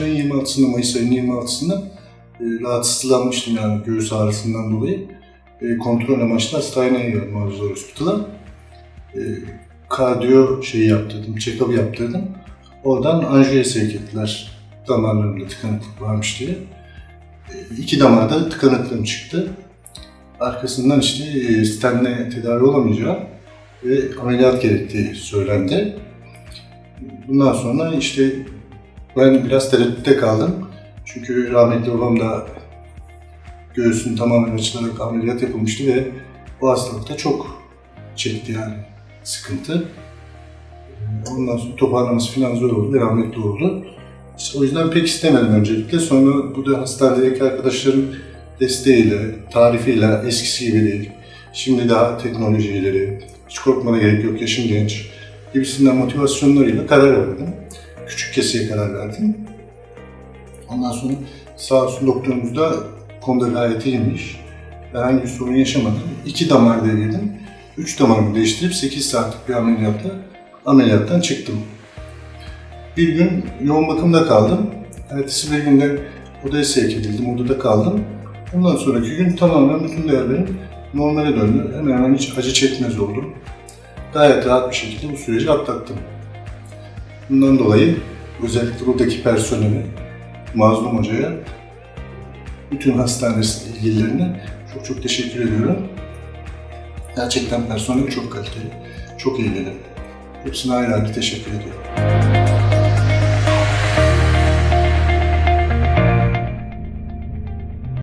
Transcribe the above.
26'sında, Mayıs ayının 26'sında e, rahatsızlanmıştım yani göğüs ağrısından dolayı. E, kontrol amaçlı hastaneye geldim Arzular Hospital'a. E, kardiyo şeyi yaptırdım, check-up yaptırdım. Oradan anjiyoya sevk ettiler. Damarlarımda tıkanıklık varmış diye. E, iki damarda tıkanıklığım çıktı. Arkasından işte e, stenle tedavi olamayacağım ve ameliyat gerektiği söylendi. Bundan sonra işte ben biraz tereddütte kaldım. Çünkü rahmetli babam da göğsünün tamamen açılarak ameliyat yapılmıştı ve bu hastalıkta çok çekti yani sıkıntı. Ondan sonra toparlaması falan zor oldu rahmetli oldu. İşte o yüzden pek istemedim öncelikle. Sonra bu da hastanedeki arkadaşların desteğiyle, tarifiyle eskisi gibi değil. Şimdi daha teknoloji ileri, hiç korkmana gerek yok, yaşın genç gibisinden motivasyonlarıyla karar verdim. Küçük keseye karar verdim. Ondan sonra sağ olsun doktorumuz da konuda gayet iyiymiş. Herhangi bir sorun yaşamadım. İki damar devirdim. Üç damarımı değiştirip 8 saatlik bir ameliyatla ameliyattan çıktım. Bir gün yoğun bakımda kaldım. Ertesi bir günde odaya sevk edildim. Odada kaldım. Ondan sonraki gün tamamen bütün değerlerim normale döndü. Hemen hemen hiç acı çekmez oldum. Gayet rahat bir şekilde bu süreci atlattım. Bundan dolayı özellikle buradaki personeli, Mazlum Hoca'ya, bütün hastane ilgililerine çok çok teşekkür ediyorum. Gerçekten personel çok kaliteli, çok ilgili. Hepsine ayrı ayrı teşekkür ediyorum.